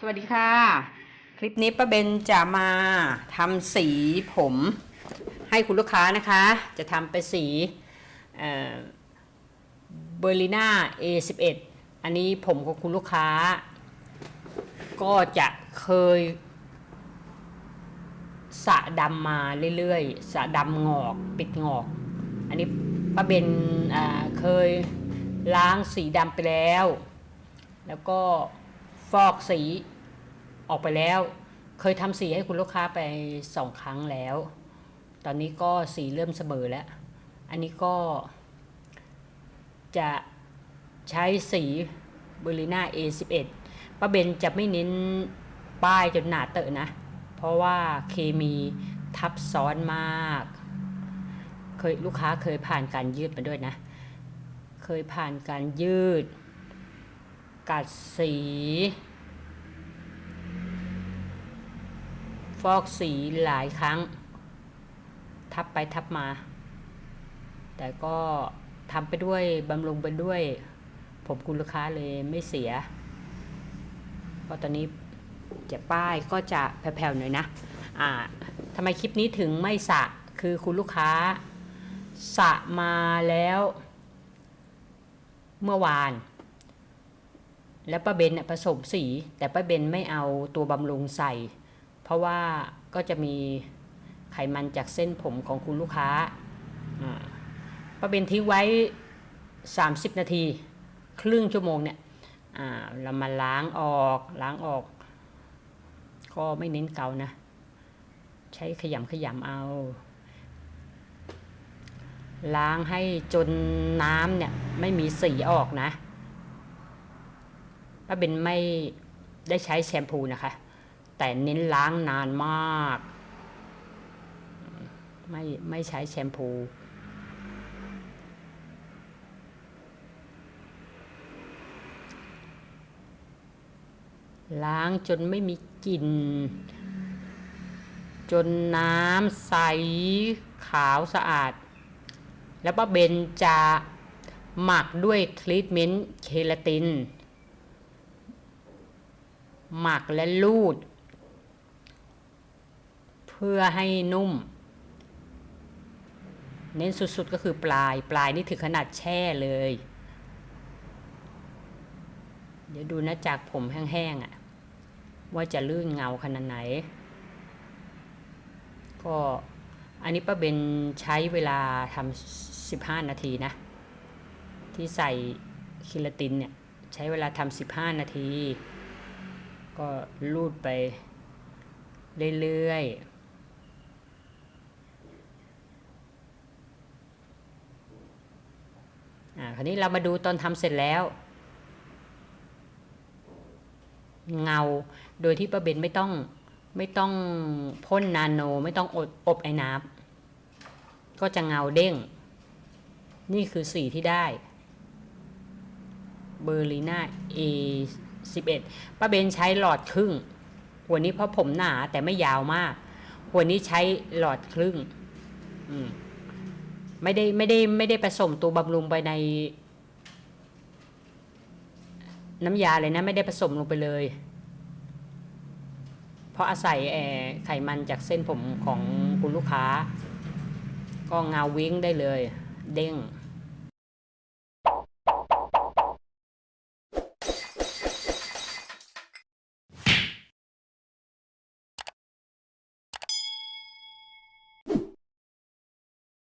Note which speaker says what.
Speaker 1: สวัสดีค่ะ คลิปนี้ป้าเบนจะมาทำสีผม ให้คุณลูกค้านะคะ จะทำเป็นสีเบอร์ลิน่า A11 อันนี้ผมของคุณลูกค้า ก็จะเคยสระดำมาเรื่อยๆสระดำงอกปิดงอก อันนี้ป้าเบนเคยล้างสีดำไปแล้ว แล้วก็ ฟอกสีออกไปแล้ว เคยทำสีให้คุณลูกค้าไปสองครั้งแล้ว ตอนนี้ก็สีเริ่มเสมอแล้ว อันนี้ก็ จะใช้สีเบอร์ลิน่า A11 ป้าเบนจะไม่เน้นป้ายจนหนาเตอะนะ เพราะว่าเคมีทับซ้อนมาก เคยลูกค้าเคยผ่านการยืดมาด้วยนะ เคยผ่านการยืด กัดสี ฟอกสีหลายครั้ง ทับไปทับมา แต่ก็ทำไปด้วยบำรุงไปด้วย ผมคุณลูกค้าเลยไม่เสีย ก็ตอนนี้จะป้ายก็จะแผ่วๆหน่อยนะ อ่าทำไมคลิปนี้ถึงไม่สระคือคุณลูกค้าสระมาแล้ว เมื่อวาน แล้วป้าเบนน่ะผสมสี แต่ป้าเบนไม่เอาตัวบำรุงใส่ เพราะว่าก็จะมีไขมันจากเส้นผมของคุณลูกค้าป้าเบนทิ้งไว้ 30 นาที ครึ่งชั่วโมงเนี่ยเรามาล้างออกล้างออก ก็ไม่เน้นเกานะ ใช้ขยำขยำเอา ล้างให้จนน้ำเนี่ยไม่มีสีออกนะ ป้าเบนไม่ได้ใช้แชมพูนะคะ แต่เน้นล้างนานมาก ไม่ไม่ใช้แชมพูล้างจนไม่มีกลิ่น จนน้ำใสขาวสะอาด แล้วป้าเบนจะหมักด้วยทรีทเมนต์เคลาติน หมักและลูด เพื่อให้นุ่ม เน้นสุดๆก็คือปลาย ปลายนี่ถึงขนาดแช่เลย เดี๋ยวดูนะจากผมแห้งๆอะ่ะ ว่าจะลื่นเงาขนาดไหน ก็อันนี้ป้าเบนใช้เวลาทำ15นาทีนะ ที่ใส่คิลาตินเนี่ย ใช้เวลาทำ15นาที ก็ลูดไปเรื่อยๆอ่า คราวนี้เรามาดูตอนทำเสร็จแล้ว เงา โดยที่ป้าเบนไม่ต้องไม่ต้องพ่นนาโน ไม่ต้องอบอบไอ้น้ำก็จะเงาเด้ง นี่คือสีที่ได้ เบอร์ลิน่าเอ 11ป้าเบนใช้หลอดครึ่งหัวนี้เพราะผมหนาแต่ไม่ยาวมากหัวนี้ใช้หลอดครึ่งไม่ได้ไม่ได้ไม่ได้ผสมตัวบำรุงไปใน น้ำยาเลยนะ ไม่ได้ผสมลงไปเลย เพราะอาศัยแอร์ไขมันจากเส้นผมของคุณลูกค้า ก็เงาวิ่งได้เลย เด้ง